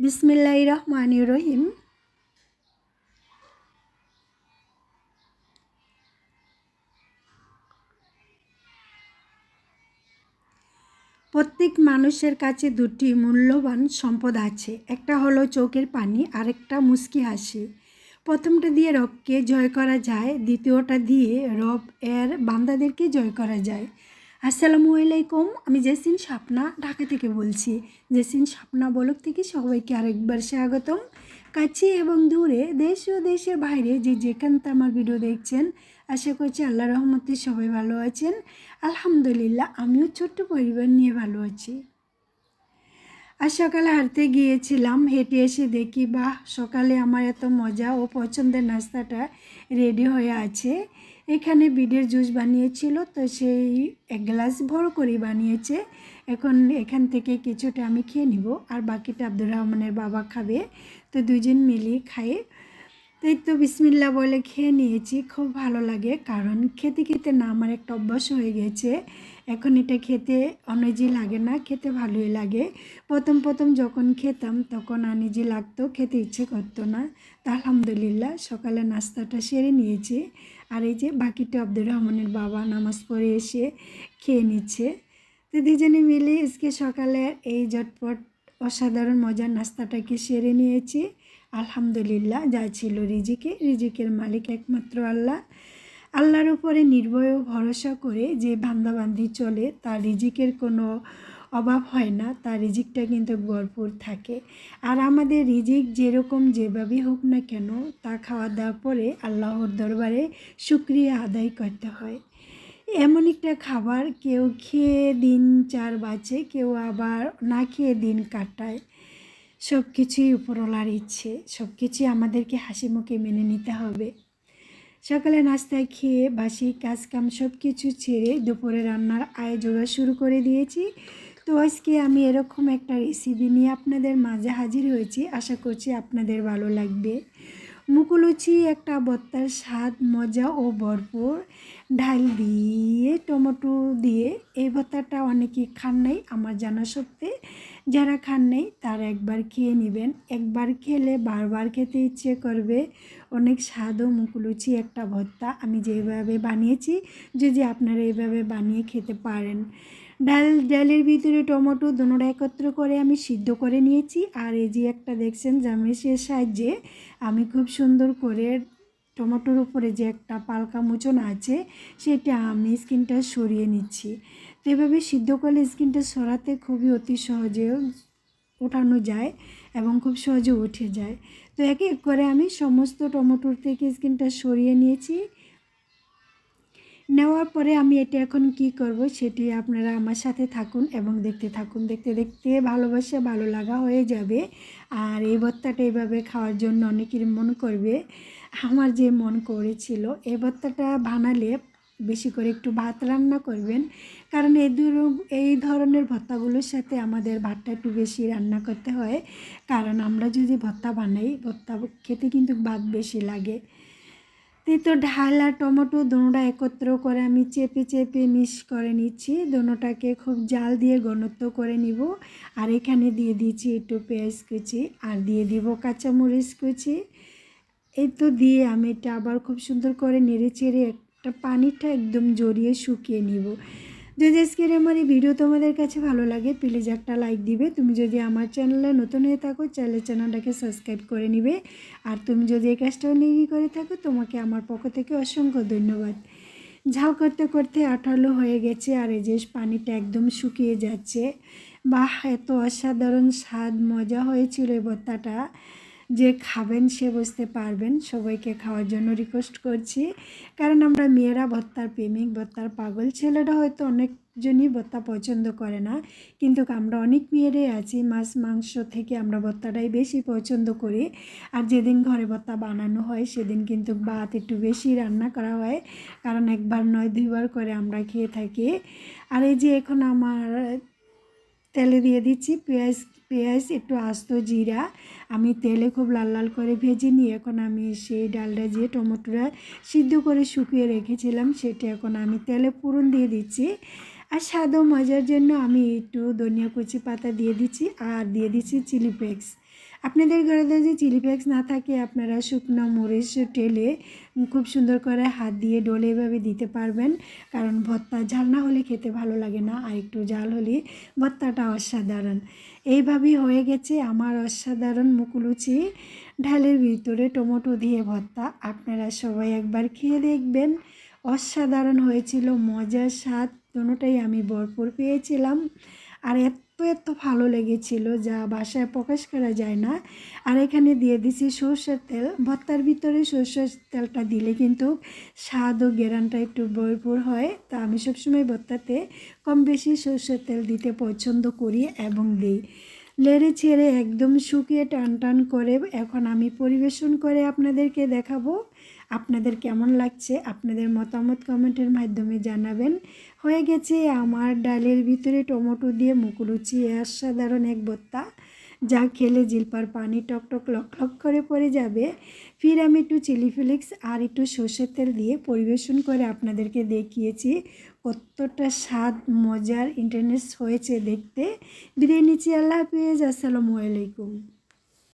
বিসমিল্লাহ রহমান রহিম। প্রত্যেক মানুষের কাছে দুটি মূল্যবান সম্পদ আছে, একটা হলো চোখের পানি, আরেকটা মুস্কি হাসি। প্রথমটা দিয়ে রবকে জয় করা যায়, দ্বিতীয়টা দিয়ে রব এর বান্দাদেরকে জয় করা যায়। আসসালামু আলাইকুম, আমি জেসিন স্বপ্না ঢাকা থেকে বলছি। জেসিন স্বপ্না বলক থেকে সবাইকে আরেকবার স্বাগতম। কাছে এবং দূরে দেশ ও দেশের বাইরে যে যেখান থেকে আমার ভিডিও দেখছেন, আশা করছি আল্লাহ রহমতে সবাই ভালো আছেন। আলহামদুলিল্লাহ, আমিও ছোট্ট পরিবার নিয়ে ভালো আছি। আর সকালে হাঁটতে গিয়েছিলাম, হেঁটে এসে দেখি, বাহ, সকালে আমার এত মজা ও পছন্দের নাস্তাটা রেডি হয়ে আছে। এখানে বিডের জুস বানিয়েছিল, তো সেই এক গ্লাস বড় করে বানিয়েছে। এখন এখান থেকে কিছুটা আমি খেয়ে নিব, আর বাকিটা আব্দুর রহমানের বাবা খাবে, তো দুজন মিলিয়ে খাই তাই তো বিসমিল্লা বলে খেয়ে নিয়েছি, খুব ভালো লাগে, কারণ খেতে খেতে না আমার একটা অভ্যাস হয়ে গেছে। এখন এটা খেতে অনেজি লাগে না, খেতে ভালোই লাগে। প্রথম প্রথম যখন খেতাম, তখন আনিজি লাগতো, খেতে ইচ্ছে করতো না। তা আলহামদুলিল্লাহ, সকালে নাস্তাটা সেরে নিয়েছি। আর এই যে বাকিটা আব্দুর রহমানের বাবা নামাজ পড়ে এসে খেয়ে নিচ্ছে। তো দুজনে মিলে আজকে সকালে এই ঝটপট অসাধারণ মজার নাস্তাটাকে সেরে নিয়েছি। আলহামদুলিল্লাহ, যা ছিল রিজিকে, রিজিকের মালিক একমাত্র আল্লাহ। আল্লাহর উপরে নির্ভয় ভরসা করে যে বান্দাবান্দি চলে তার রিজিকের কোনো অভাব হয় না, তার রিজিকটা কিন্তু ভরপুর থাকে। আর আমাদের রিজিক যেরকম যেভাবেই হোক না কেন, তা খাওয়া দাওয়ার পরে আল্লাহর দরবারে শুক্রিয়া আদায় করতে হয়। এমন একটা খাবার কেউ খেয়ে দিন চার বাঁচে কেউ আবার না খেয়ে দিন কাটায়। সব কিছুই উপরওয়ালার ইচ্ছে সব কিছুই আমাদেরকে হাসি মুখে মেনে নিতে হবে। সকালে নাস্তায় খেয়ে বাসি, কাজকাম সব কিছু ছেড়ে দুপুরে রান্নার আয় জোগাড় শুরু করে দিয়েছি। তো আজকে আমি এরকম একটা রেসিপি নিয়ে আপনাদের মাঝে হাজির হয়েছি। আশা করছি আপনাদের ভালো লাগবে। মুকুলুচি, একটা বত্তার স্বাদ, মজা ও ভরপুর ঢাল দিয়ে, টমেটো দিয়ে, এই ভর্তাটা অনেকেই খান নাই, আমার জানা সত্ত্বে। যারা খান নেই, তারা একবার খেয়ে নেবেন। একবার খেলে বারবার খেতে ইচ্ছে করবে। অনেক স্বাদ ও মুকুলুচি একটা ভত্তা। আমি যেভাবে বানিয়েছি, যদি আপনারা এইভাবে বানিয়ে খেতে পারেন। ডাল, ডালের ভিতরে টমেটো দুনোটা একত্র করে আমি সিদ্ধ করে নিয়েছি। আর এই যে একটা দেখছেন জামেসের সাহায্যে আমি খুব সুন্দর করে টমেটোর উপরে যে একটা পালকা মোচন আছে, সেটা আমি স্কিনটা সরিয়ে নিচ্ছি। তো এভাবে সিদ্ধ করলে স্কিনটা সরাতে খুবই অতি সহজে ওঠানো যায় এবং খুব সহজে উঠে যায়। তো এক এক করে আমি সমস্ত টমেটোর থেকে স্কিনটা সরিয়ে নিয়েছি। নেওয়ার পরে আমি এটা এখন কি করব সেটি আপনারা আমার সাথে থাকুন এবং দেখতে থাকুন। দেখতে দেখতে ভালোবাসে ভালো লাগা হয়ে যাবে। আর এই ভর্তাটা এইভাবে খাওয়ার জন্য অনেকের মন করবে। আমার যে মন করেছিল, এই ভর্তাটা বানালে বেশি করে একটু ভাত রান্না করবেন। কারণ এই এই ধরনের ভর্তাগুলোর সাথে আমাদের ভাতটা একটু বেশি রান্না করতে হয়। কারণ আমরা যদি ভর্তা বানাই, ভর্তা খেতে কিন্তু ভাত বেশি লাগে। তো ঢাল আর টমেটো দোনোটা একত্র করে আমি চেপে চেপে মিক্স করে নিচ্ছি। দোনোটাকে খুব জাল দিয়ে ঘনত্ব করে নিব। আর এখানে দিয়ে দিচ্ছি একটু পেঁয়াজ কুচি আর দিয়ে দিব কাঁচামরিচ কুচি। এই তো দিয়ে আমি এটা আবার খুব সুন্দর করে নেড়ে চেড়ে একটা পানিটা একদম জড়িয়ে শুকিয়ে নিব। যদি আজকের আমার এই ভিডিও তোমাদের কাছে ভালো লাগে প্লিজ একটা লাইক দিবে। তুমি যদি আমার চ্যানেলে নতুন হয়ে থাকো চ্যানেল চ্যানেলটাকে সাবস্ক্রাইব করে নিবে। আর তুমি যদি এই কাজটাও নিয়ে করে থাকো, তোমাকে আমার পক্ষ থেকে অসংখ্য ধন্যবাদ। ঝাল করতে করতে আঠালো হয়ে গেছে, আর এই যে পানিটা একদম শুকিয়ে যাচ্ছে। বাহ, এত অসাধারণ স্বাদ, মজা হয়েছিল এই ভর্তাটা। যে খাবেন সে বুঝতে পারবেন। সবাইকে খাওয়ার জন্য রিকোয়েস্ট করছি। কারণ আমরা মেয়েরা ভত্তার প্রেমিক ভত্তার পাগল। ছেলেরা হয়তো অনেকজনই ভত্তা পছন্দ করে না। কিন্তু আমরা অনেক মেয়েরাই আছি। মাছ, মাংস থেকে আমরা ভত্তাটাই বেশি পছন্দ করি। আর যেদিন ঘরে ভত্তা বানানো হয়, সেদিন কিন্তু ভাত একটু বেশি রান্না করা হয়। কারণ একবার নয়, দুইবার করে আমরা খেয়ে থাকি। আর এই যে এখন আমার তেলে দিয়ে দিচ্ছি পেঁয়াজ পেঁয়াজ, একটু আস্ত জিরা। আমি তেলে খুব লাল লাল করে ভেজে নিয়ে এখন আমি সেই ডালটা যে টমেটোটা সিদ্ধ করে শুকিয়ে রেখেছিলাম সেটা এখন আমি তেলে পুরন দিয়ে দিচ্ছি। আর স্বাদ মজার জন্য আমি একটু ধনিয়া কুচি পাতা দিয়ে দিচ্ছি আর দিয়ে দিচ্ছি চিলি ফ্লেক্স। আপনাদের ঘরে যদি চিলি ফ্লেক্স না থাকে, আপনারা শুকনো মরিচ টেলে খুব সুন্দর করে হাত দিয়ে ডলে এভাবে দিতে পারবেন। কারণ ভর্তা ঝাল না হলে খেতে ভালো লাগে না, আর একটু ঝাল হলে ভর্তাটা অসাধারণ। এইভাবেই হয়ে গেছে আমার অসাধারণ মুকুলুচি ঢালের ভিতরে টমেটো দিয়ে ভর্তা, আপনারা সবাই একবার খেয়ে দেখবেন। অসাধারণ হয়েছিল, মজার স্বাদ দুটোটাই আমি ভরপুর পেয়েছিলাম। আর এত এত ভালো লেগেছিল, যা বাসায় প্রকাশ করা যায় না। আর এখানে দিয়ে দিছি সর্ষের তেল। ভর্তার ভিতরে সর্ষের তেলটা দিলে কিন্তু স্বাদ ও গেরানটা একটু ভরপুর হয়। তা আমি সবসময় ভর্তাতে কম বেশি সর্ষের তেল দিতে পছন্দ করি এবং দিই। লেড়ে ছেড়ে একদম শুকিয়ে টান টান করে এখন আমি পরিবেশন করে আপনাদেরকে দেখাবো। আপনাদের কেমন লাগছে আপনাদের মতামত কমেন্টের মাধ্যমে জানাবেন। হয়ে গেছে আমার ডালের ভিতরে টমেটো দিয়ে মুকুলুচি অসাধারণ এক বত্তা। যা খেলে জিলপার পানি টকটক লক লক করে পড়ে যাবে। ফির আমি একটু চিলি ফ্লেক্স আর একটু সর্ষের তেল দিয়ে পরিবেশন করে আপনাদেরকে দেখিয়েছি। কতটা স্বাদ, মজার ইন্টারনেট হয়েছে দেখতে। বিরিয়ানি নিচ্ছি, আল্লাহ হাফিজ। আসসালামু আলাইকুম।